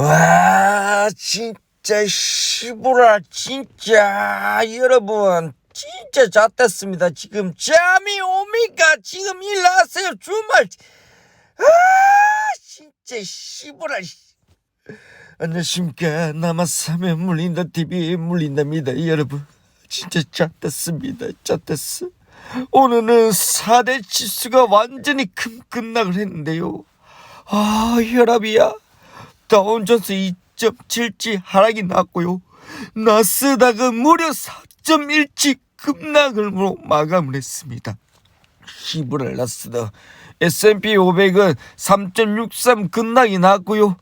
와 진짜 시부라 진짜. 여러분 진짜 잣됐습니다. 지금 잠이 옵니까? 지금 일 나왔어요 주말. 아 진짜 시부라. 안녕하십니까. 남아사면 물린다 TV 물린답니다 여러분. 진짜 잣됐습니다 잣됐어. 오늘은 4대 지수가 완전히 급급락을 했는데요. 아 혈압이야 다운존스 2.7지 하락이 났고요. 나스닥은 무려 4.1지 급락을 마감을 했습니다. 히브랄 나스닥 S&P 500은 3.63 급락이 났고요.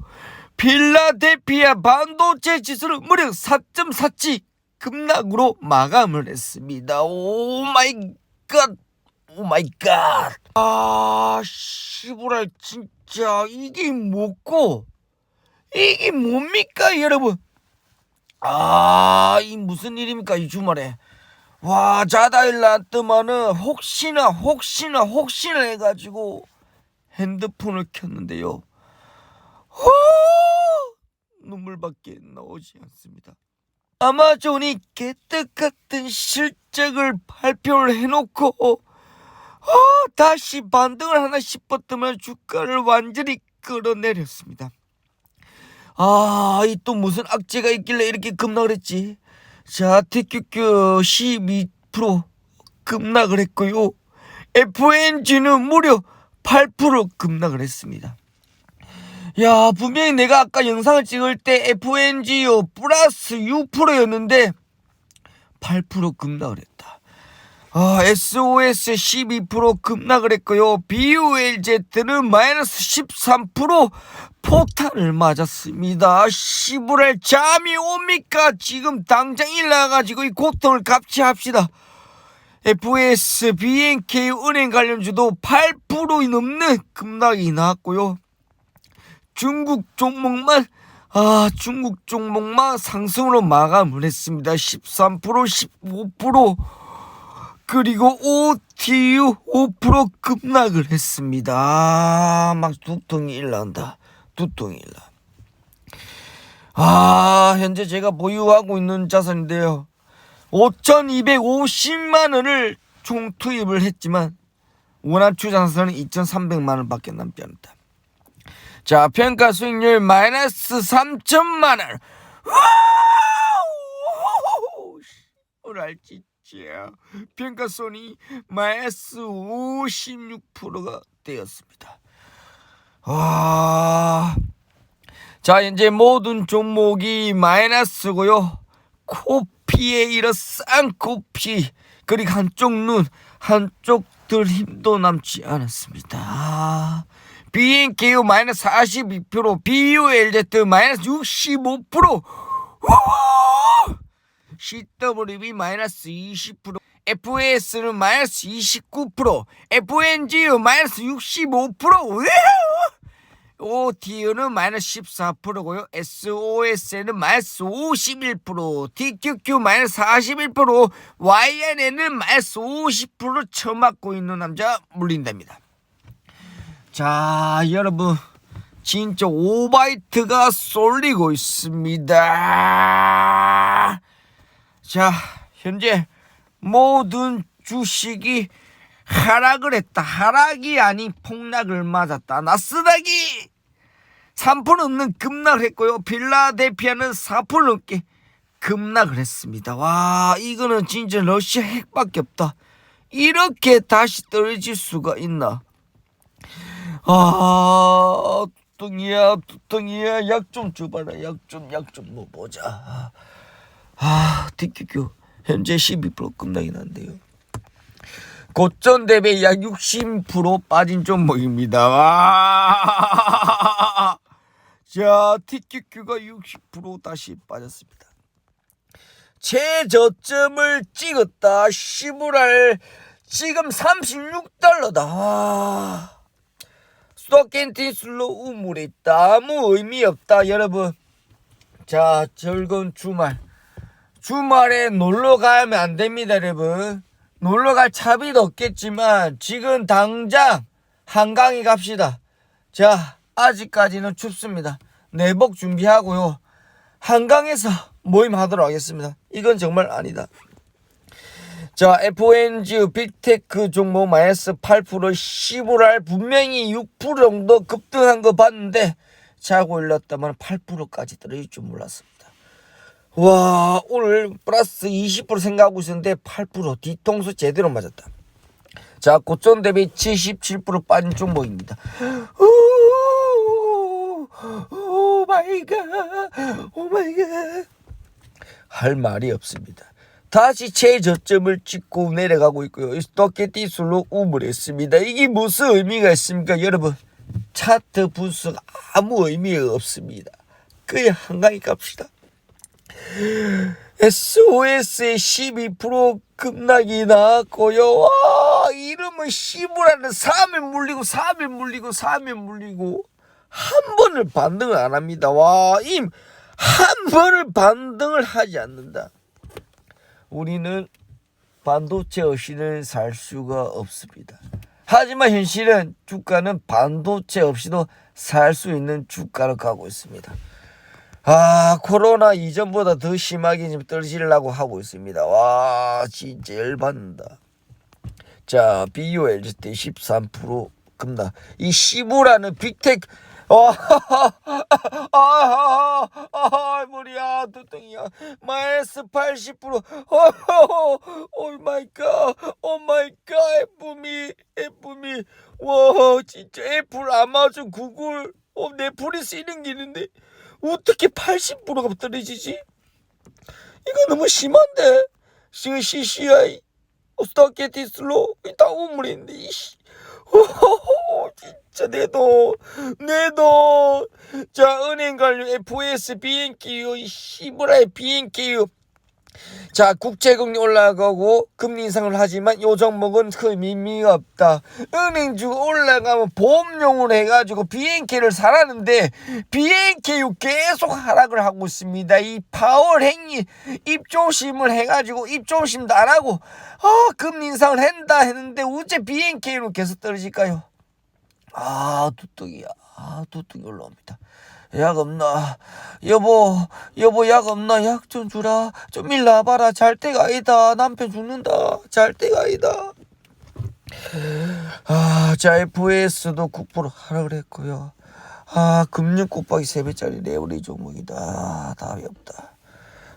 필라델피아 반도체 지수는 무려 4.4지 급락으로 마감을 했습니다. 오 마이 갓. 오 마이 갓. 아, 시부랄 진짜 이게 뭐고? 이게 뭡니까, 여러분? 아, 이 무슨 일입니까, 이 주말에? 와, 자다 일났더만은 혹시나, 혹시나, 혹시나 해가지고 핸드폰을 켰는데요. 호! 눈물밖에 나오지 않습니다. 아마존이 개떡 같은 실적을 발표를 해놓고 어, 다시 반등을 하나 싶었더만 주가를 완전히 끌어내렸습니다. 아, 이 또 무슨 악재가 있길래 이렇게 급락을 했지? 자, TQQ 12% 급락을 했고요. FNG는 무려 8% 급락을 했습니다. 야, 분명히 내가 아까 영상을 찍을 때 FNG요 플러스 6%였는데 8% 급락을 했다. 아, SOS 12% 급락을 했고요. BULZ는 마이너스 13% 포탄을 맞았습니다. 시부랄 잠이 옵니까? 지금 당장 일나가지고 이 고통을 갑치합시다. FS, BNK 은행 관련주도 8% 넘는 급락이 나왔고요. 중국 종목만 아 중국 종목만 상승으로 마감을 했습니다. 13% 15% 그리고 OTU 5% 급락을 했습니다. 아, 막 두통이 일난다. 두통이 일나. 아 현재 제가 보유하고 있는 자산인데요. 5,250만 원을 총 투입을 했지만 원화추 자산은 2,300만 원밖에 남지 않다. 자, 평가 수익률 마이너스 3천만 원. 와우! 오랄 진짜 평가손이 마이너스 56%가 되었습니다. 와. 자, 이제 모든 종목이 마이너스고요. 코피에 이어 쌍코피 그리고 한쪽 눈 한쪽 들 힘도 남지 않았습니다. 아. BNKU 마이너스 42% BULZ 마이너스 65% 우후! CWB 마이너스 20% FAS는 마이너스 29% FNGU 마이너스 65% 우후! OTU는 마이너스 14%고요. SOS는 마이너스 51%, TQQ 마이너스 41%, YNN은 마이너스 50% 처맞고 있는 남자 물린답니다. 자, 여러분. 진짜 오바이트가 쏠리고 있습니다. 자, 현재 모든 주식이 하락을 했다. 하락이 아닌 폭락을 맞았다. 나스닥이 3% 넘는 급락을 했고요. 필라델피아는 4% 넘게 급락을 했습니다. 와, 이거는 진짜 러시아 핵밖에 없다. 이렇게 다시 떨어질 수가 있나? 아, 두통이야, 두통이야. 약 좀 줘봐라. 약 좀, 약 좀 뭐 보자. 아, TQQ 현재 12% 급락이 난데요. 고점 대비 약 60% 빠진 종목입니다. 와. 자, TQQ가 60% 다시 빠졌습니다. 최저점을 찍었다. 시부랄 지금 36달러다. 와. 스토켄티슬로 우물에 있다. 아무 의미 없다, 여러분. 자, 즐거운 주말. 주말에 놀러 가면 안 됩니다, 여러분. 놀러 갈 차비도 없겠지만 지금 당장 한강에 갑시다. 자, 아직까지는 춥습니다. 내복 준비하고요. 한강에서 모임하도록 하겠습니다. 이건 정말 아니다. 자, FONG 빅테크 종목 마이너스 8% 15랄 분명히 6% 정도 급등한 거 봤는데 자고 올렸다만 8%까지 떨어질 줄 몰랐습니다. 와, 오늘 플러스 20% 생각하고 있었는데 8% 뒤통수 제대로 맞았다. 자, 고점 대비 77% 빠진 종목입니다. 오, 오 마이 갓, 오 마이 갓. 할 말이 없습니다. 다시 최저점을 찍고 내려가고 있고요. 스토케티술로 우물했습니다. 이게 무슨 의미가 있습니까, 여러분? 차트 분수가 아무 의미가 없습니다. 그냥 한강에 갑시다. SOS의 12% 급락이 나왔고요. 와, 이름은 시부라는 3일 물리고 3일 물리고 3일 물리고 한 번을 반등을 안 합니다. 와, 임 한 번을 반등을 하지 않는다. 우리는 반도체 없이는 살 수가 없습니다. 하지만 현실은 주가는 반도체 없이도 살 수 있는 주가로 가고 있습니다. 아 코로나 이전보다 더 심하게 지금 떨어지려고 하고 있습니다. 와 진짜 열받는다. 자 BOLGT 13% 급락. 이 시부라는 빅텍 아, 아, 아, 머리야, 두덩이야. 마이너스 80%. 오 마이 갓. 오 마이 갓. 애플미, 애플미. 와, 진짜 애플, 아마존, 구글. 어, 넷플릭스 이런 게 있는데 어떻게 80%가 떨어지지? 이거 너무 심한데. 지금 CCI, 스타게티슬로 다 우물인데 이씨. 호호호, 진짜 내 돈, 내 돈. 자, 은행 관련 FS 비행기요, 이 씨부라의 비행기요. 자, 국채금리 올라가고 금리 인상을 하지만 요 종목은 큰 의미가 없다. 은행주 올라가면 보험용으로 해가지고 비행기를 사라는데 비행기요 계속 하락을 하고 있습니다. 이 파월 행위 입조심을 해가지고 입조심도 안 하고 아 금리 인상을 한다 했는데 어째 비행기로 계속 떨어질까요? 아 두둑이야. 아 두둑이 올라옵니다. 약 없나? 여보, 여보 약 없나? 약 좀 주라. 좀 일로 와봐라. 잘 때가 아니다. 남편 죽는다. 잘 때가 아니다. 아, 자, FS도 9% 하락을 했고요. 아, 금융 곱하기 3배짜리 레버리 종목이다. 아, 답이 없다.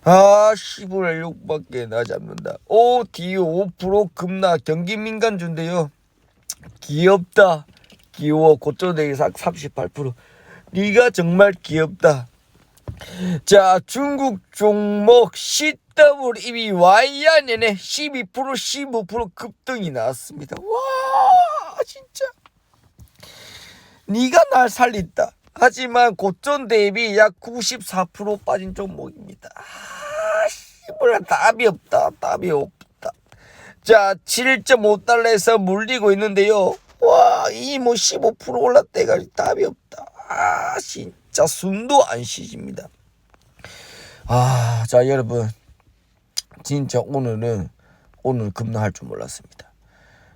아, 10월 6밖에 나지 않는다. ODO 5% 급락 경기 민간주인데요. 귀엽다. 귀여워. 고조대기 38%. 네가 정말 귀엽다. 자, 중국 종목 CWEB YNN에 12% 15% 급등이 나왔습니다. 와, 진짜. 네가 날 살린다. 하지만 고점 대비 약 94% 빠진 종목입니다. 아, 씨발 답이 없다. 답이 없다. 자, 7.5달러에서 물리고 있는데요. 와, 이 뭐 15% 올랐대가 답이 없다. 아, 진짜 숨도 안 쉬집니다. 아, 자, 여러분. 진짜 오늘은 오늘 급락할 줄 몰랐습니다.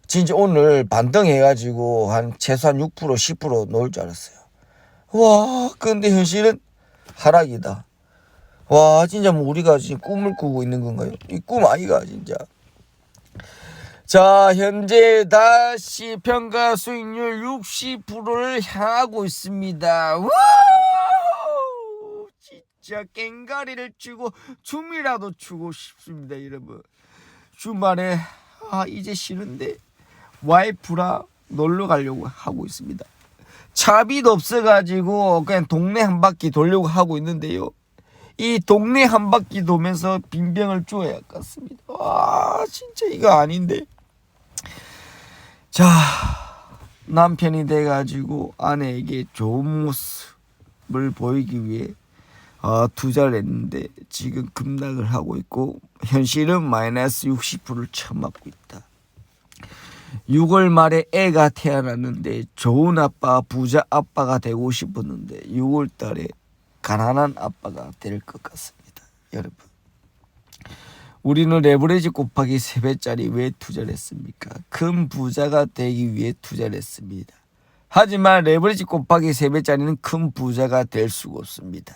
진짜 오늘 반등해가지고 한 최소한 6% 10% 놓을 줄 알았어요. 와, 근데 현실은 하락이다. 와, 진짜 뭐 우리가 지금 꿈을 꾸고 있는 건가요? 이 꿈 아이가 진짜. 자, 현재 다시 평가 수익률 60%를 향하고 있습니다. 우! 진짜 깽가리를 추고 춤이라도 추고 싶습니다, 여러분. 주말에 아 이제 쉬는데 와이프랑 놀러 가려고 하고 있습니다. 차비도 없어 가지고 그냥 동네 한 바퀴 돌려고 하고 있는데요. 이 동네 한 바퀴 도면서 빈병을 주어야 할것 같습니다. 와 진짜 이거 아닌데. 자 남편이 돼가지고 아내에게 좋은 모습을 보이기 위해 어, 투자를 했는데 지금 급락을 하고 있고 현실은 마이너스 60%를 처맞고 있다. 6월 말에 애가 태어났는데 좋은 아빠, 부자 아빠가 되고 싶었는데 6월 달에 가난한 아빠가 될 것 같습니다. 여러분. 우리는 레버리지 곱하기 3배짜리 왜 투자를 했습니까? 큰 부자가 되기 위해 투자를 했습니다. 하지만 레버리지 곱하기 3배짜리는 큰 부자가 될 수가 없습니다.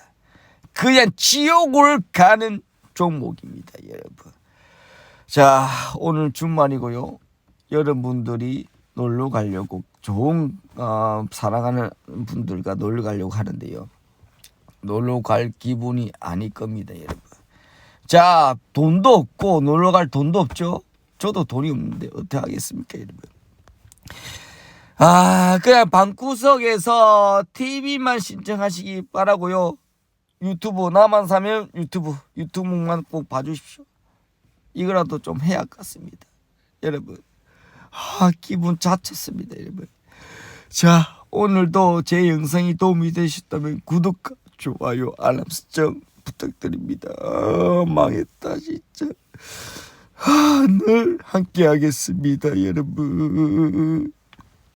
그냥 지옥을 가는 종목입니다, 여러분. 자, 오늘 주말이고요. 여러분들이 놀러 가려고 좋은 어, 사랑하는 분들과 놀러 가려고 하는데요. 놀러 갈 기분이 아닐 겁니다, 여러분. 자, 돈도 없고 놀러 갈 돈도 없죠. 저도 돈이 없는데 어떻게 하겠습니까, 여러분? 아, 그냥 방구석에서 TV만 신청하시기 바라고요. 유튜브 나만 사면 유튜브 유튜브만 꼭 봐주십시오. 이거라도 좀 해야 할 것 같습니다. 여러분, 아, 기분 자쳤습니다, 여러분. 자, 오늘도 제 영상이 도움이 되셨다면 구독과 좋아요, 알람 설정 부탁드립니다. 아, 망했다, 진짜. 아, 늘 함께 하겠습니다, 여러분.